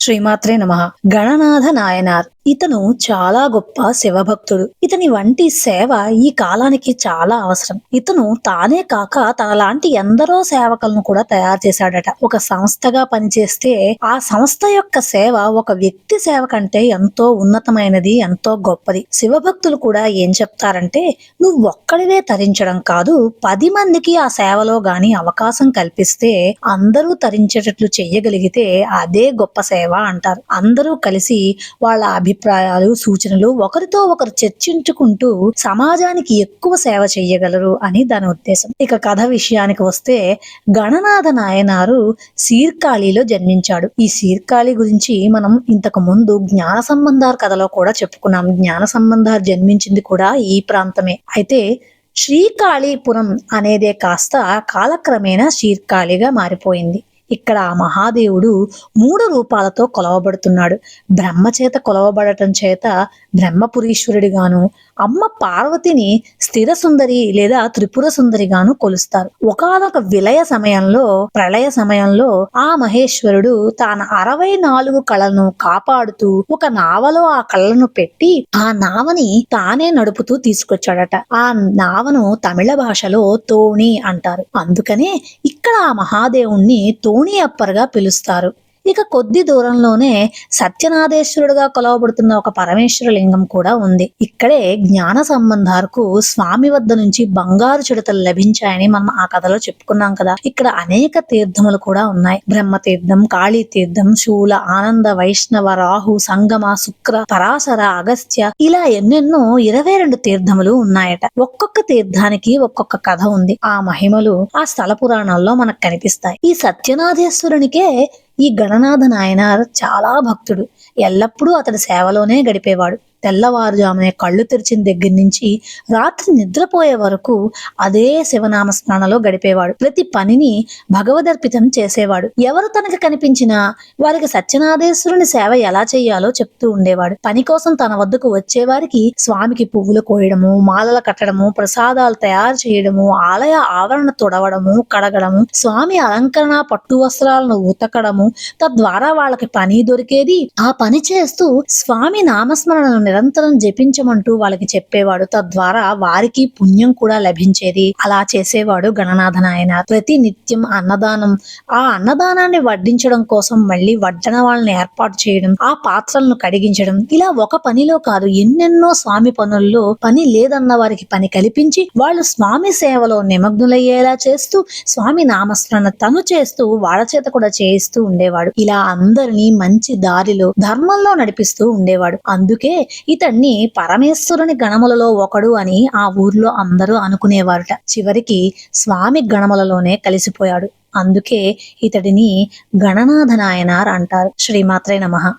శ్రీమాత్రే నమ. గణనాథ నాయనార్ ఇతను చాలా గొప్ప శివభక్తుడు. ఇతని వంటి సేవ ఈ కాలానికి చాలా అవసరం. ఇతను తానే కాక తనలాంటి ఎందరో సేవకులను కూడా తయారు చేశాడట. ఒక సంస్థగా పనిచేస్తే ఆ సంస్థ యొక్క సేవ ఒక వ్యక్తి సేవ కంటే ఎంతో ఉన్నతమైనది ఎంతో గొప్పది. శివభక్తులు కూడా ఏం చెప్తారంటే నువ్వు ఒక్కడివే తరించడం కాదు పది మందికి ఆ సేవలో గాని అవకాశం కల్పిస్తే అందరూ తరించేటట్లు చెయ్యగలిగితే అదే గొప్ప సేవ. అంటారు. అందరూ కలిసి వాళ్ళ అభిప్రాయాలు సూచనలు ఒకరితో ఒకరు చర్చించుకుంటూ సమాజానికి ఎక్కువ సేవ చేయగలరు అని దాని ఉద్దేశం. ఇక కథ విషయానికి వస్తే గణనాథ నాయనారు సీర్కాళిలో జన్మించాడు. ఈ సీర్కాళి గురించి మనం ఇంతకు ముందు జ్ఞాన సంబంధార్ కథలో కూడా చెప్పుకున్నాం. జ్ఞాన సంబంధార్ జన్మించింది కూడా ఈ ప్రాంతమే. అయితే శ్రీకాళీపురం అనేదే కాస్త కాలక్రమేణా శ్రీకాళిగా మారిపోయింది. ఇక్కడ ఆ మహాదేవుడు మూడు రూపాలతో కొలవబడుతున్నాడు. బ్రహ్మ చేత కొలవబడటం చేత బ్రహ్మపురీశ్వరుడిగాను అమ్మ పార్వతిని స్థిర సుందరి లేదా త్రిపుర సుందరిగాను కొలుస్తారు. ఒకనొక విలయ సమయంలో ప్రళయ సమయంలో ఆ మహేశ్వరుడు తాను అరవై నాలుగు కళలను కాపాడుతూ ఒక నావలో ఆ కళ్ళను పెట్టి ఆ నావని తానే నడుపుతూ తీసుకొచ్చాడట. ఆ నావను తమిళ భాషలో తోణి అంటారు. అందుకనే ఇక్కడ ఆ మహాదేవుణ్ణి తోణి అప్పర్గా పిలుస్తారు. ఇక కొద్ది దూరంలోనే సత్యనాథేశ్వరుడుగా కొలవబడుతున్న ఒక పరమేశ్వర లింగం కూడా ఉంది. ఇక్కడే జ్ఞాన సంబంధాలకు స్వామి వద్ద నుంచి బంగారు చిడతలు లభించాయని మనం ఆ కథలో చెప్పుకున్నాం కదా. ఇక్కడ అనేక తీర్థములు కూడా ఉన్నాయి. బ్రహ్మ తీర్థం కాళీ తీర్థం శూల ఆనంద వైష్ణవ రాహు సంగమ శుక్ర పరాశర అగస్త్య ఇలా ఎన్నెన్నో ఇరవై రెండు తీర్థములు ఉన్నాయట. ఒక్కొక్క తీర్థానికి ఒక్కొక్క కథ ఉంది. ఆ మహిమలు ఆ స్థల పురాణాల్లో మనకు కనిపిస్తాయి. ఈ సత్యనాథేశ్వరునికే ఈ గణనాథ నాయనార్ చాలా భక్తుడు. ఎల్లప్పుడూ అతడి సేవలోనే గడిపేవాడు. తెల్లవారుజామునే కళ్ళు తెరిచిన దగ్గర నుంచి రాత్రి నిద్రపోయే వరకు అదే శివనామ స్మరణలో గడిపేవాడు. ప్రతి పనిని భగవదర్పితం చేసేవాడు. ఎవరు తనకి కనిపించినా వారికి సత్యనాదేశ్వరుని సేవ ఎలా చేయాలో చెప్తూ ఉండేవాడు. పని కోసం తన వద్దకు వచ్చేవారికి స్వామికి పువ్వులు కోయడము మాలలు కట్టడము ప్రసాదాలు తయారు చేయడము ఆలయ ఆవరణ తొడవడము కడగడము స్వామి అలంకరణ పట్టు వస్త్రాలను ఉతకడము తద్వారా వాళ్ళకి పని దొరికేది. ఆ పని చేస్తూ స్వామి నామస్మరణను నిరంతరం జపించమంటూ వాళ్ళకి చెప్పేవాడు. తద్వారా వారికి పుణ్యం కూడా లభించేది. అలా చేసేవాడు గణనాథ నాయన ప్రతి నిత్యం అన్నదానం. ఆ అన్నదానాన్ని వడ్డించడం కోసం మళ్ళీ వడ్డన వాళ్ళని ఏర్పాటు చేయడం ఆ పాత్రలను కడిగించడం. ఇలా ఒక పనిలో కాదు ఎన్నెన్నో స్వామి పనుల్లో పని లేదన్న వారికి పని కల్పించి వాళ్ళు స్వామి సేవలో నిమగ్నులయ్యేలా చేస్తూ స్వామి నామస్మరణ తను చేస్తూ వాళ్ళ చేత కూడా చేయిస్తూ ఉండేవాడు. ఇలా అందరినీ మంచి దారిలో ధర్మంలో నడిపిస్తూ ఉండేవాడు. అందుకే ఇతన్ని పరమేశ్వరుని గణములలో ఒకడు అని ఆ ఊర్లో అందరూ అనుకునేవారుట. చివరికి స్వామి గణములలోనే కలిసిపోయాడు. అందుకే ఇతడిని గణనాథనాయనార్ అంటారు. శ్రీమాత్రే నమః.